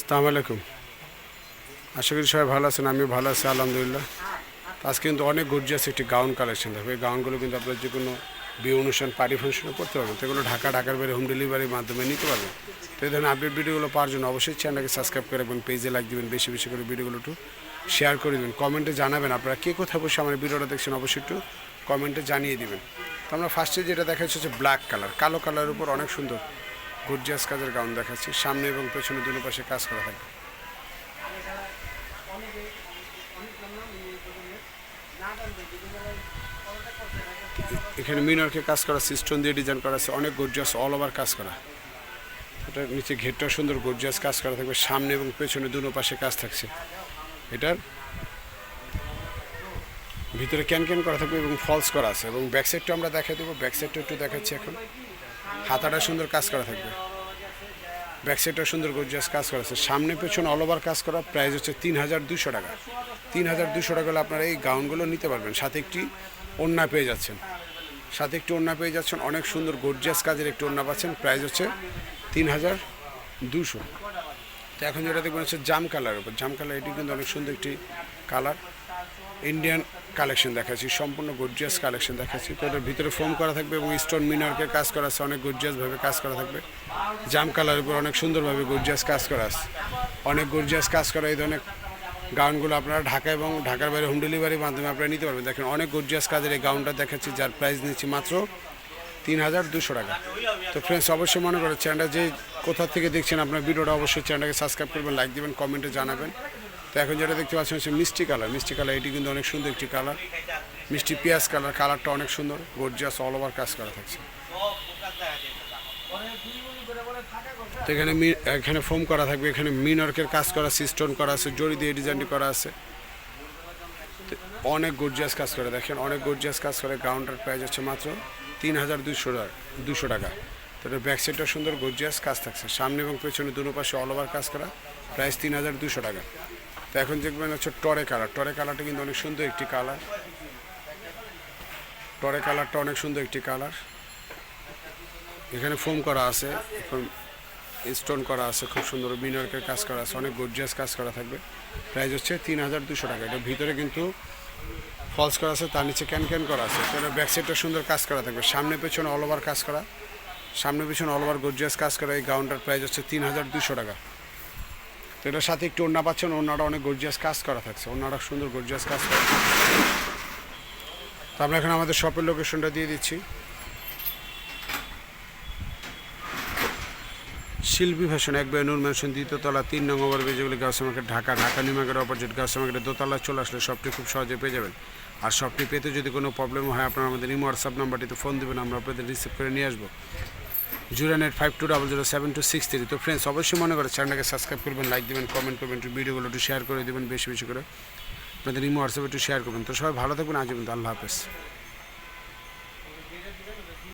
আসসালামু আলাইকুম। আশা করি সবাই ভালো আছেন, আমিও ভালো আছি, আলহামদুলিল্লাহ। আজকে কিন্তু অনেক গর্জিয়াস একটি গাউন কালেকশন থাকবে এই গাউনগুলো কিন্তু আপনার যে কোনো বিয়ে অনুষ্ঠান পার্টি ফাংশনে করতে পারবেন। তো এগুলো ঢাকা, ঢাকার বাইরে হোম ডেলিভারির মাধ্যমে নিতে পারবেন। তো এই ধরনের আপডেট ভিডিওগুলো পাওয়ার জন্য অবশ্যই চ্যানেলকে সাবস্ক্রাইব করে রাখবেন পেজে লাইক দিবেন, বেশি বেশি করে ভিডিওগুলো একটু শেয়ার করে দেবেন। কমেন্টে জানাবেন আপনারা কে কোথায় বসে আমার ভিডিওটা দেখছেন, অবশ্যই একটু কমেন্টে জানিয়ে দেবেন। তো আমরা ফার্স্টে যেটা দেখাচ্ছি হচ্ছে ব্ল্যাক কালার কালো কালারের উপর অনেক সুন্দর গর্জিয়াস কাজের গাউন দেখাচ্ছি। সামনে এবং পেছনে দুনো পাশে কাজ করা থাকবে এখানে মিনারকে কাজ করা সিস্টম দিয়ে ডিজাইন করা আছে। অনেক গর্জিয়াস অল ওভার কাজ করা। এটার নিচে ঘেরটা সুন্দর গর্জিয়াস কাজ করা থাকবে। সামনে এবং পেছনে দুনো পাশে কাজ থাকছে। এটার ভিতরে ক্যান ক্যান করা থাকবে এবং ফলস করা আছে। এবং ব্যাক সাইডটা আমরা দেখা দেবো। ব্যাক সাইডটা একটু দেখাচ্ছি এখন। হাতাটা সুন্দর কাজ করা থাকবে। ব্যাক সাইডটা সুন্দর গর্জিয়াস কাজ করা আছে। সামনে পেছনে অল ওভার কাজ করা প্রাইস হচ্ছে তিন হাজার দুশো টাকা। তিন হাজার দুশো টাকা হলে আপনারা এই গাউনগুলো নিতে পারবেন। সাথে একটি ওড়না পেয়ে যাচ্ছেন। সাথে একটি ওড়না পেয়ে যাচ্ছেন। অনেক সুন্দর গর্জিয়াস কাজের একটি ওড়না পাচ্ছেন। প্রাইস হচ্ছে তিন হাজার দুশো। তো এখন যেটা দেখবেন হচ্ছে জাম কালার উপর। জাম কালার এটি কিন্তু অনেক সুন্দর একটি কালার ইন্ডিয়ান কালেকশন দেখাচ্ছি সম্পূর্ণ গর্জিয়াস কালেকশন দেখাচ্ছি তো এটার ভিতরে ফোম করা থাকবে এবং স্টোন মিনারকে কাজ করা আছে, অনেক গর্জিয়াসভাবে কাজ করা থাকবে। জাম কালারের উপর অনেক সুন্দরভাবে গর্জিয়াস কাজ করা আছে। অনেক গর্জিয়াস কাজ করা এই ধরনের গাউনগুলো আপনারা ঢাকা এবং ঢাকার বাইরে হোম ডেলিভারির মাধ্যমে আপনারা নিতে পারবেন। দেখেন অনেক গর্জিয়াস কাজের এই গাউনটা দেখাচ্ছি, যার প্রাইস নিচ্ছি মাত্র তিন হাজার দুশো টাকা। তো ফ্রেন্ডস অবশ্যই মনে করেন চ্যানেলটা যে কোথা থেকে দেখছেন আপনার ভিডিওটা অবশ্যই চ্যানেলটাকে সাবস্ক্রাইব করবেন লাইক দিবেন কমেন্টে জানাবেন। তো এখন যেটা দেখতে পাচ্ছেন হচ্ছে মিষ্টি কালার। মিষ্টি কালার, এটি কিন্তু অনেক সুন্দর একটি কালার। মিষ্টি পেঁয়াজ কালার, কালারটা অনেক সুন্দর গর্জিয়াস অল ওভার কাজ করা থাকছে। তো এখানে এখানে ফোম করা থাকবে, এখানে মিনর্কের কাজ করা সিস্টোন করা আছে, জড়ি দিয়ে ডিজাইনটি করা আছে। অনেক গর্জিয়াস কাজ করে, দেখেন, অনেক গর্জিয়াস কাজ করে গাউন্ডার প্রাইস হচ্ছে মাত্র তিন হাজার দুশো টাকা দুশো টাকা। তো এটা ব্যাক সাইডটা সুন্দর গর্জিয়াস কাজ থাকছে। সামনে এবং পেছনে দুটো পাশে অল ওভার কাজ করা প্রাইস তিন হাজার দুশো টাকা। এখন দেখবেন হচ্ছে টরে কালার। টরে কালারটা কিন্তু অনেক সুন্দর একটি কালার। টরে কালারটা অনেক সুন্দর একটি কালার। এখানে ফোম করা আছে, এখন স্টোন করা আছে, খুব সুন্দর মিনারকের কাজ করা আছে, অনেক গর্জিয়াস কাজ করা থাকবে। প্রাইস হচ্ছে তিন হাজার দুশো টাকা। এটা ভিতরে কিন্তু ফলস করা আছে, তার নিচে ক্যান ক্যান করা আছে। তো এটা ব্যাক সাইডটা সুন্দর কাজ করা থাকবে। সামনে পেছনে অল ওভার কাজ করা। সামনে পেছনে অল ওভার গর্জিয়াস কাজ করা। এই গাউনটার প্রাইস হচ্ছে তিন হাজার দুশো টাকা। তো এটার সাথে একটু ওড়না পাচ্ছেন, ওড়নাটা অনেক গর্জিয়াস কাজ করা থাকছে। ওড়নাটা সুন্দর গর্জিয়াস কাজ করা তো আমরা এখন আমাদের শপের লোকেশনটা দিয়ে দিচ্ছি। শিল্পী ফ্যাশন এক বাই নূর ম্যানশন দ্বিতীয়তলা তিন নং ওভার যেগুলি গাছ market Dhaka Dhaka new market opposite মার্কেটের দোতলা, চলে আসলে শপটি খুব সহজে পেয়ে যাবেন। আর শপটি পেতে যদি কোনো প্রবলেম হয়, আপনারা আমাদের ইমো হোয়াটসঅ্যাপ নাম্বারটিতে ফোন দেবেন, আমরা আপনাদের রিসিভ করে নিয়ে আসব। Zero nine five two double zero seven two six three. তো ফ্রেন্ডস অবশ্যই মনে করে চ্যানেলটাকে সাবস্ক্রাইব করবেন লাইক দেবেন কমেন্ট করবেন, একটু ভিডিওগুলো একটু শেয়ার করে দেবেন, বেশি বেশি করে। আপনাদের ইমো হোয়াটসঅ্যাপে একটু শেয়ার করবেন। তো সবাই ভালো থাকবেন, আজ আল্লাহ হাফেজ।